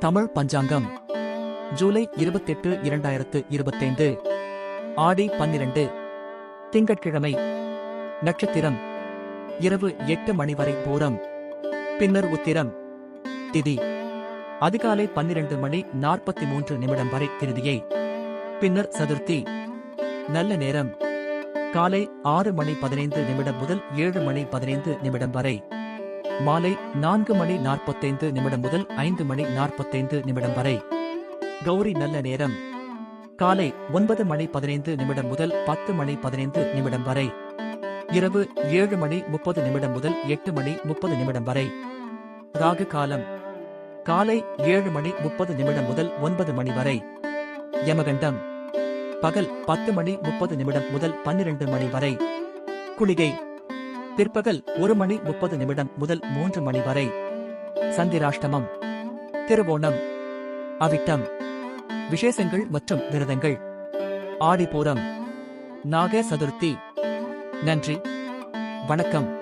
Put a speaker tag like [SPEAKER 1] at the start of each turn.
[SPEAKER 1] தமிழ் பஞ்சாங்கம். ஜூலை இருபத்தெட்டு இரண்டாயிரத்து இருபத்தைந்து. ஆடி பன்னிரண்டு. திங்கட்கிழமை. நட்சத்திரம். இரவு எட்டு மணி வரை பூரம். பின்னர் உத்திரம். திதி. அதிகாலை பன்னிரண்டு மணி நாற்பத்தி மூன்று நிமிடம் வரை திருதியை. பின்னர் சதுர்த்தி. நல்ல நேரம். காலை ஆறு மணி பதினைந்து நிமிடம் முதல் ஏழு மணி பதினைந்து நிமிடம் வரை. மாலை நான்கு மணி நாற்பத்தைந்து நிமிடம் முதல் ஐந்து மணி நாற்பத்தைந்து நிமிடம் வரை. கௌரி நல்ல நேரம். காலை ஒன்பது மணி பதினைந்து நிமிடம் முதல் பத்து மணி பதினைந்து நிமிடம் வரை. இரவு ஏழு மணி முப்பது நிமிடம் முதல் எட்டு மணி முப்பது நிமிடம் வரை. ராகு காலம். காலை ஏழு மணி முப்பது நிமிடம் முதல் ஒன்பது மணி வரை. யமகண்டம். பகல் பத்து மணி முப்பது நிமிடம் முதல் பன்னிரண்டு மணி வரை. குளிகை. பிற்பகல் ஒரு மணி முப்பது நிமிடம் முதல் மூன்று மணி வரை. சந்திராஷ்டமம். திருவோணம். அவிட்டம். விசேஷங்கள் மற்றும் விரதங்கள். ஆடிப்பூரம். நாக சதுர்த்தி நன்றி. வணக்கம்.